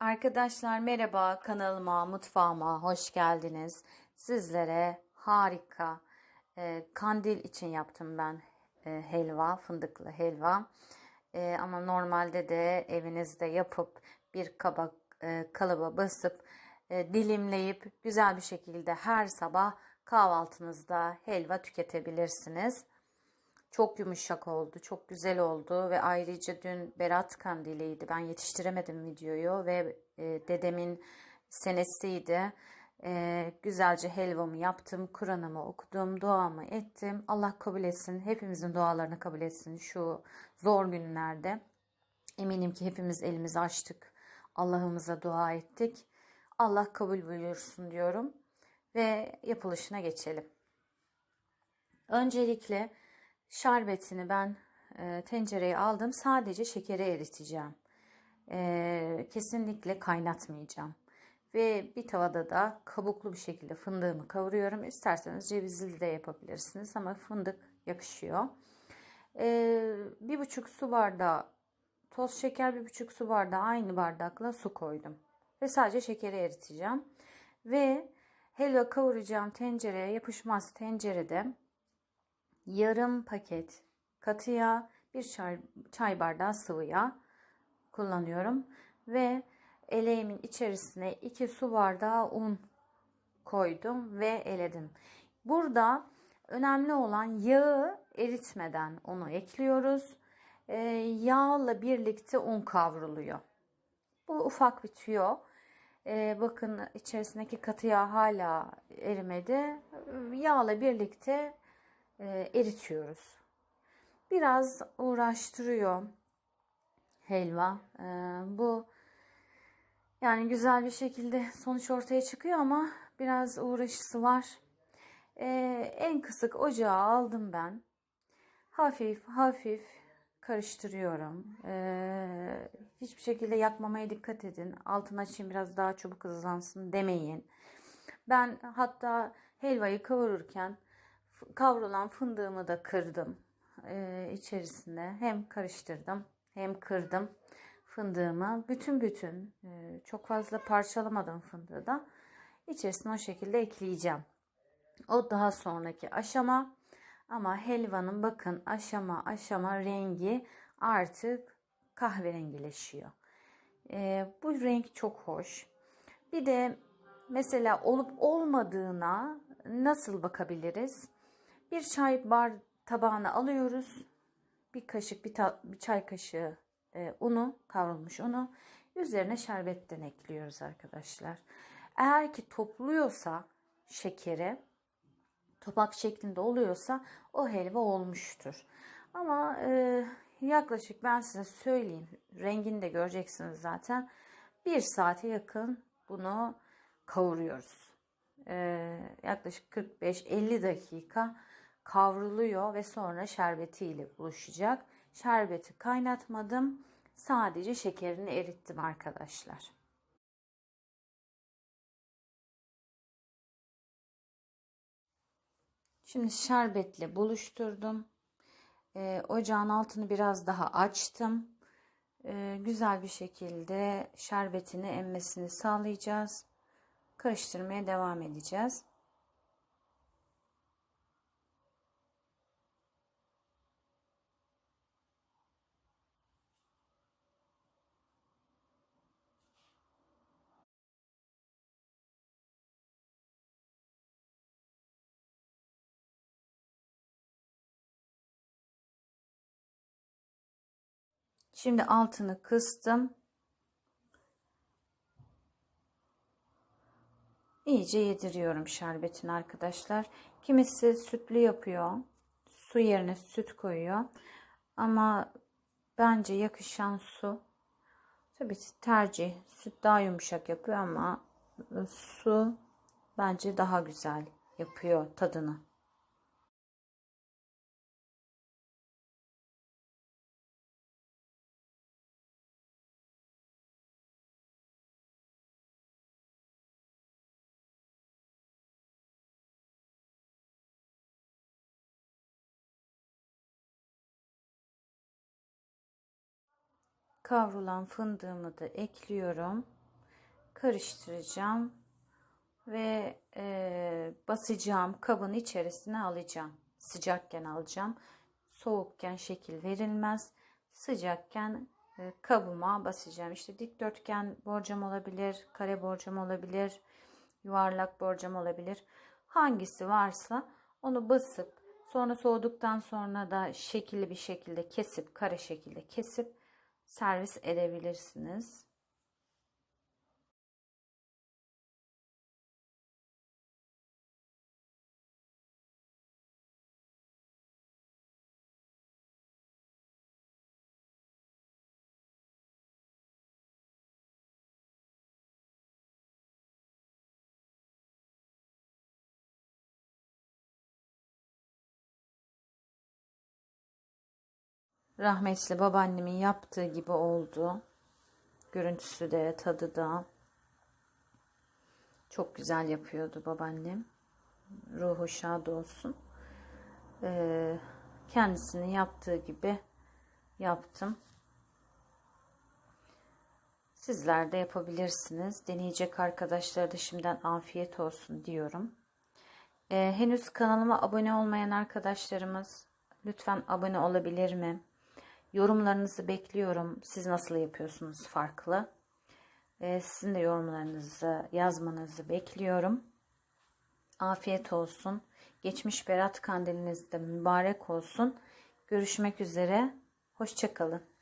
Arkadaşlar merhaba kanalıma mutfağıma hoş geldiniz. Sizlere harika e, kandil için yaptım ben e, helva fındıklı helva. E, ama normalde de evinizde yapıp bir kaba e, kalıba basıp e, dilimleyip güzel bir şekilde her sabah kahvaltınızda helva tüketebilirsiniz. Çok yumuşak oldu, çok güzel oldu ve ayrıca dün Berat Kandili'ydi. Ben yetiştiremedim videoyu ve e, dedemin senesiydi. E, güzelce helvamı yaptım, Kur'an'ımı okudum, duamı ettim. Allah kabul etsin, hepimizin dualarını kabul etsin şu zor günlerde. Eminim ki hepimiz elimizi açtık, Allah'ımıza dua ettik. Allah kabul buyursun diyorum ve yapılışına geçelim. Öncelikle Şerbetini ben e, tencereye aldım. Sadece şekeri eriteceğim. E, kesinlikle kaynatmayacağım. Ve bir tavada da kabuklu bir şekilde fındığımı kavuruyorum. İsterseniz cevizli de yapabilirsiniz ama fındık yakışıyor. E, bir buçuk su bardağı toz şeker, bir buçuk su bardağı aynı bardakla su koydum. Ve sadece şekeri eriteceğim. Ve helva kavuracağım tencereye yapışmaz tencerede yarım paket katı yağ, bir çay, çay bardağı sıvı yağ kullanıyorum ve eleğimin içerisine 2 su bardağı un koydum ve eledim. Burada önemli olan yağı eritmeden onu ekliyoruz. Ee, yağla birlikte un kavruluyor. Bu ufak bir tüyo. Ee, bakın içerisindeki katı yağ hala erimedi. Yağla birlikte e, eritiyoruz. Biraz uğraştırıyor helva. E, bu yani güzel bir şekilde sonuç ortaya çıkıyor ama biraz uğraşısı var. E, en kısık ocağı aldım ben. Hafif hafif karıştırıyorum. Hiçbir şekilde yakmamaya dikkat edin. Altını açayım biraz daha çabuk hızlansın demeyin. Ben hatta helvayı kavururken kavrulan fındığımı da kırdım ee, içerisine. Hem karıştırdım hem kırdım fındığımı. Bütün bütün e, çok fazla parçalamadım fındığı da. İçerisine o şekilde ekleyeceğim. O daha sonraki aşama. Ama helvanın bakın aşama aşama rengi artık kahverengileşiyor. E, bu renk çok hoş. Bir de mesela olup olmadığına nasıl bakabiliriz? Bir çay bar tabağına alıyoruz. Bir kaşık, bir, ta, bir çay kaşığı e, unu, kavrulmuş unu. Üzerine şerbetten ekliyoruz arkadaşlar. Eğer ki topluyorsa şekeri, topak şeklinde oluyorsa o helva olmuştur. Ama e, yaklaşık ben size söyleyeyim, rengini de göreceksiniz zaten. Bir saate yakın bunu kavuruyoruz. E, yaklaşık 45-50 dakika kavruluyor ve sonra şerbetiyle buluşacak. Şerbeti kaynatmadım. Sadece şekerini erittim arkadaşlar. Şimdi şerbetle buluşturdum. Ee, ocağın altını biraz daha açtım. Ee, güzel bir şekilde şerbetini emmesini sağlayacağız. Karıştırmaya devam edeceğiz. Şimdi altını kıstım. İyice yediriyorum şerbetini arkadaşlar. Kimisi sütlü yapıyor. Su yerine süt koyuyor. Ama bence yakışan su. Tabii tercih. Süt daha yumuşak yapıyor ama su bence daha güzel yapıyor tadını. Kavrulan fındığımı da ekliyorum. karıştıracağım ve e, basacağım kabın içerisine alacağım. Sıcakken alacağım. Soğukken şekil verilmez. Sıcakken e, kabıma basacağım. İşte dikdörtgen borcam olabilir, kare borcam olabilir, yuvarlak borcam olabilir. Hangisi varsa onu basıp sonra soğuduktan sonra da şekilli bir şekilde kesip kare şekilde kesip servis edebilirsiniz. Rahmetli babaannemin yaptığı gibi oldu. Görüntüsü de tadı da çok güzel yapıyordu babaannem. Ruhu şad olsun. Ee, kendisinin yaptığı gibi yaptım. Sizler de yapabilirsiniz. Deneyecek arkadaşlara da şimdiden afiyet olsun diyorum. Ee, henüz kanalıma abone olmayan arkadaşlarımız lütfen abone olabilir mi? Yorumlarınızı bekliyorum. Siz nasıl yapıyorsunuz farklı? Ee, sizin de yorumlarınızı yazmanızı bekliyorum. Afiyet olsun. Geçmiş Berat kandiliniz de mübarek olsun. Görüşmek üzere. Hoşçakalın.